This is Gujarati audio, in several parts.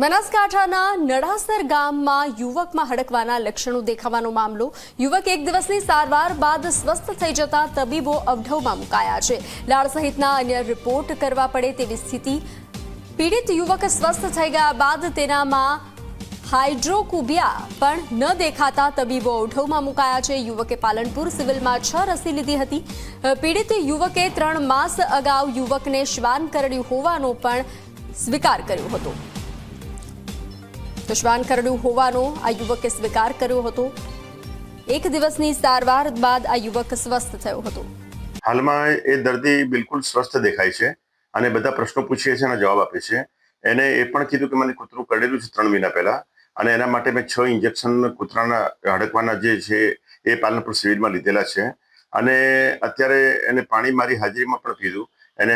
બનાસકાંઠાના નડાસર ગામમાં યુવકમાં હડકવાના લક્ષણો દેખાવાનો મામલો. યુવક એક દિવસની સારવાર બાદ સ્વસ્થ થઈ જતા તબીબો અવઢવમાં મુકાયા છે. લાળ સહિતના અન્ય રિપોર્ટ કરવા પડે તેવી સ્થિતિ. પીડિત યુવક સ્વસ્થ થઈ ગયા બાદ તેનામાં હાઇડ્રોકુબિયા પણ ન દેખાતા તબીબો અવઢવમાં મુકાયા છે. યુવકે પાલનપુર સિવિલમાં છ રસી લીધી હતી. પીડિત યુવકે ત્રણ માસ અગાઉ યુવકને શ્વાન કરડ્યું હોવાનો પણ સ્વીકાર કર્યો હતો. શ્વાન કરડ્યું હોવાનો આ યુવકે સ્વીકાર કર્યો હતો. એક દિવસની સારવાર બાદ આ યુવક સ્વસ્થ થયો હતો. હાલમાં એ દર્દી બિલકુલ સ્વસ્થ દેખાય છે અને બધા પ્રશ્નો પૂછીએ છીએ અને જવાબ આપે છે. એને એ પણ કીધું કે મને કૂતરું કરડેલું છે ત્રણ મહિના પહેલા અને એના માટે મેં છ ઇન્જેક્શન કૂતરાના હડકવાના જે છે એ પાલનપુર સિવિલમાં લીધેલા છે. અને અત્યારે એને પાણી મારી હાજરીમાં પણ પીધું. એને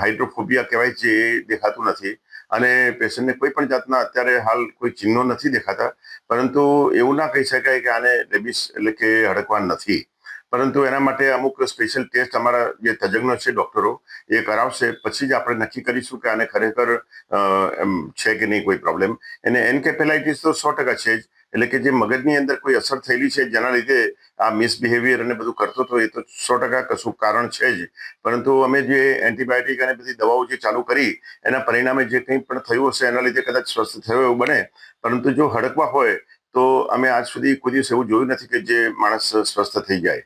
હાઇડ્રોફોબિયા કહેવાય છે એ દેખાતું નથી. અને પેશન્ટને કોઈ પણ જાતના અત્યારે હાલ કોઈ ચિહ્નો નથી દેખાતા, પરંતુ એવું ના કહી શકાય કે આને રેબિસ એટલે કે હડકવાન નથી. પરંતુ એના માટે અમુક સ્પેશિયલ ટેસ્ટ અમારા જે તજજ્ઞો છે, ડોક્ટરો, એ કરાવશે. પછી જ આપણે નક્કી કરીશું કે આને ખરેખર એમ છે કે નહીં કોઈ પ્રોબ્લેમ. એને એન્કેફેલાઇટીસ તો સો ટકા છે જ એટલે કે જે મગજની અંદર કોઈ અસર થયેલી છે જેના લીધે આ મિસબિહેવિયર અને બધું કરતો હતો એ તો સો ટકા કશું કારણ છે જ. પરંતુ અમે જે એન્ટીબાયોટિક અને બધી દવાઓ જે ચાલુ કરી, એના પરિણામે જે કંઈ પણ થયું હશે એના લીધે કદાચ સ્વસ્થ થયો એવું બને. પરંતુ જો હડકવા હોય, તો અમે આજ સુધી કોઈ દિવસ એવું જોયું નથી કે જે માણસ સ્વસ્થ થઈ જાય.